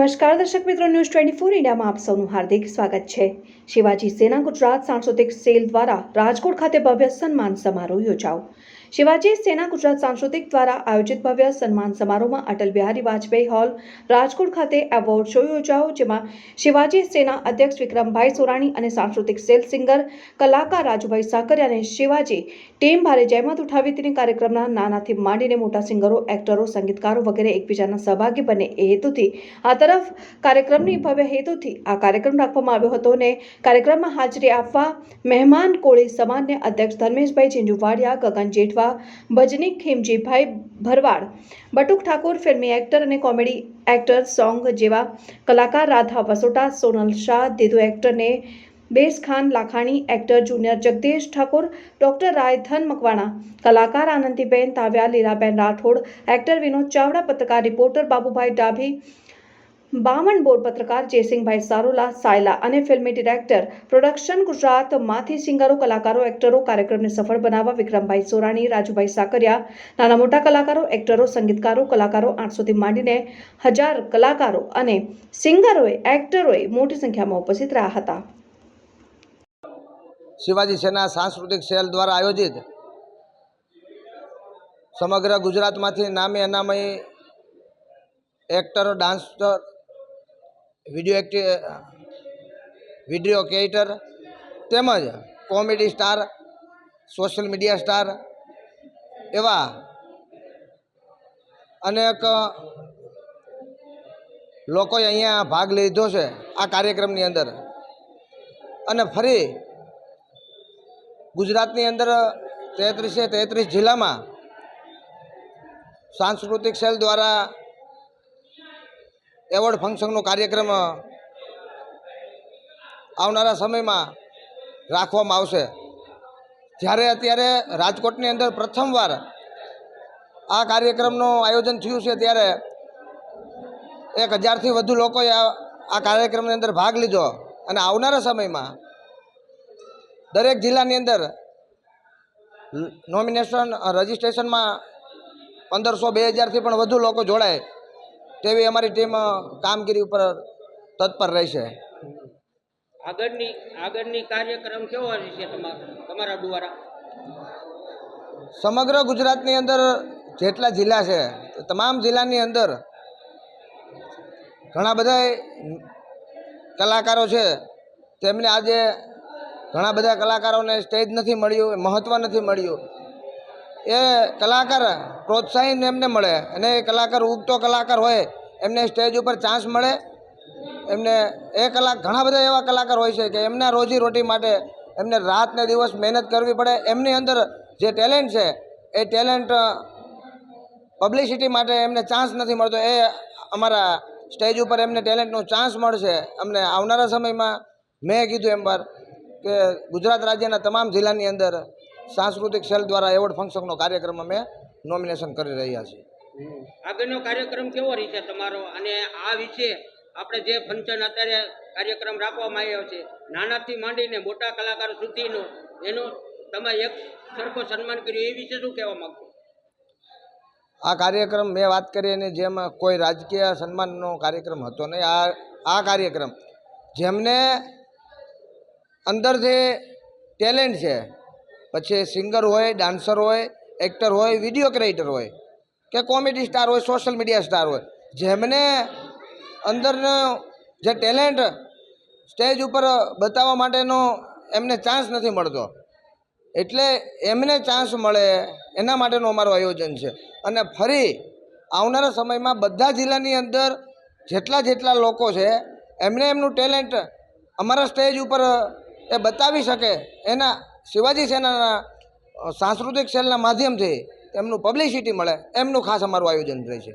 નમસ્કાર, દર્શક મિત્રો, ન્યૂઝ ટ્વેન્ટી ફોર ઇન્ડિયામાં આપ સૌનું હાર્દિક સ્વાગત છે. શિવાજી સેના ગુજરાત સાંસ્કૃતિક સેલ દ્વારા રાજકોટ ખાતે ભવ્ય સન્માન સમારોહ યોજાયો. શિવાજી સેના ગુજરાત સાંસ્કૃતિક દ્વારા આયોજિત ભવ્ય સન્માન સમારોહમાં અટલ બિહારી વાજપેયી હોલ, રાજકોટ ખાતે એવોર્ડ શો યોજાયો, જેમાં શિવાજી સેના અધ્યક્ષ વિક્રમભાઈ સોરાણી અને સાંસ્કૃતિક સેલ સિંગર કલાકાર રાજુભાઈ સાકરિયા અને શિવાજી ટીમ ભારે જહેમત ઉઠાવી તેની કાર્યક્રમના નાનાથી માંડીને મોટા સિંગરો, એક્ટરો, સંગીતકારો વગેરે એકબીજાના સહભાગી બને એ હેતુથી, આ તરફ કાર્યક્રમની ભવ્ય હેતુથી આ કાર્યક્રમ રાખવામાં આવ્યો હતો અને કાર્યક્રમમાં હાજરી આપવા મહેમાન કોળી સમાજને અધ્યક્ષ ધર્મેશભાઈ ઝીંઝુવાડિયા, ગગન જેઠવા ભજની ખીમજીભાઈ ભરવાડ, બટુક ઠાકોર ફિલ્મી એક્ટર અને કોમેડી એક્ટર, સોંગ જેવા કલાકાર રાધા વસોટા, સોનલ શાહ, દીધુ એક્ટરને બેસ Khan Lakhani, actor junior Jagdish Thakor, doctor Raydhan Makwana, કલાકાર આનંદીબેન તાવ્યા, લીલાબેન રાઠોડ, એક્ટર વિનોદ ચાવડા, પત્રકાર, રિપોર્ટર બાબુભાઈ ડાભી બામણ બોર્ડ પત્રકાર જયસિંહભાઈ સારોલા, સાયલા અને ફિલ્મી ડિરેક્ટર પ્રોડક્શન ગુજરાતમાંથી સિંગરો કલાકારો, એક્ટરો કાર્યક્રમને સફળ બનાવવા વિક્રમભાઈ સોરાણી, રાજુભાઈ સાકરિયા, નાના મોટા કલાકારો, એક્ટરો, સંગીતકારો, કલાકારો આઠસોથી માંડીને હજાર કલાકારો અને સિંગરોએ, એક્ટરોએ મોટી સંખ્યામાં ઉપસ્થિત રહ્યા હતા. શિવાજી સેના સાંસ્કૃતિક સેલ દ્વારા આયોજિત સમગ્ર ગુજરાતમાંથી નામે અનામય એક્ટરો, ડાન્સર વીડિયો એક્ટિ વીડિયો ક્રિએટર તેમજ comedy star, social media star એવા અનેક લોકોએ અહીંયા ભાગ લીધો છે આ કાર્યક્રમની અંદર. અને ફરી ગુજરાતની અંદર તેત્રીસે તેત્રીસ જિલ્લામાં સાંસ્કૃતિક સેલ દ્વારા એવોર્ડ ફંક્શનનો કાર્યક્રમ આવનારા સમયમાં રાખવામાં આવશે. જ્યારે અત્યારે રાજકોટની અંદર પ્રથમવાર આ કાર્યક્રમનું આયોજન થયું છે, ત્યારે એક હજારથી વધુ લોકોએ આ કાર્યક્રમની અંદર ભાગ લીધો. અને આવનારા સમયમાં દરેક જિલ્લાની અંદર નોમિનેશન રજિસ્ટ્રેશનમાં પંદરસો બે હજારથી પણ વધુ લોકો જોડાય. તેવી અમારી ટીમ કામગીરી ઉપર તત્પર રહેશે. આગળની આગળની કાર્યક્રમ કેવો રહેશે તમારા દ્વારા? સમગ્ર ગુજરાતની અંદર જેટલા જિલ્લા છે તમામ જિલ્લાની અંદર ઘણા બધા કલાકારો છે. તેમને આજે ઘણા બધા કલાકારોને સ્ટેજ નથી મળ્યું મહત્ત્વ નથી મળ્યું. એ કલાકાર પ્રોત્સાહન એમને મળે. અને એ કલાકાર ઉગતો કલાકાર હોય, એમને સ્ટેજ ઉપર ચાન્સ મળે. એમને એ કલાક ઘણા બધા એવા કલાકાર હોય છે કે એમના રોજીરોટી માટે એમને રાત ને દિવસ મહેનત કરવી પડે. એમની અંદર જે ટેલેન્ટ છે, એ ટેલેન્ટ પબ્લિસિટી માટે એમને ચાન્સ નથી મળતો. એ અમારા સ્ટેજ ઉપર એમને ટેલેન્ટનો ચાન્સ મળશે. અમને આવનારા સમયમાં મેં કીધું એમ વાર કે ગુજરાત રાજ્યના તમામ જિલ્લાની અંદર સાંસ્કૃતિક સેલ દ્વારા એવોર્ડ ફંક્શનનો કાર્યક્રમ અમે નોમિનેશન કરી રહ્યા છીએ. આગળનો કાર્યક્રમ કેવો રહેશે તમારો? અને આ વિશે આપણે જે ફંક્શન અત્યારે કાર્યક્રમ રાખવામાં આવ્યો છે નાનાથી માંડીને મોટા કલાકાર સુધીનો એનું તમે એક સરખો સન્માન કર્યું એ વિશે શું કહેવા માંગો આ કાર્યક્રમ મેં વાત કરી અને જેમ કોઈ રાજકીય સન્માનનો કાર્યક્રમ હતો નહીં. આ આ કાર્યક્રમ જેમને અંદરથી ટેલેન્ટ છે પછી સિંગર હોય, ડાન્સર હોય, એક્ટર હોય, વીડિયો ક્રિએટર હોય, કે કોમેડી સ્ટાર હોય, સોશિયલ મીડિયા સ્ટાર હોય, જેમને અંદરનો જે ટેલેન્ટ સ્ટેજ ઉપર બતાવવા માટેનો એમને ચાન્સ નથી મળતો. એટલે એમને ચાન્સ મળે એના માટેનું અમારું આયોજન છે. અને ફરી આવનારા સમયમાં બધા જિલ્લાની અંદર જેટલા જેટલા લોકો છે, એમને એમનું ટેલેન્ટ અમારા સ્ટેજ ઉપર એ બતાવી શકે એના શિવાજી સેનાના સાંસ્કૃતિક સેલના માધ્યમથી એમનું પબ્લિસિટી મળે. એમનું ખાસ અમારું આયોજન રહેશે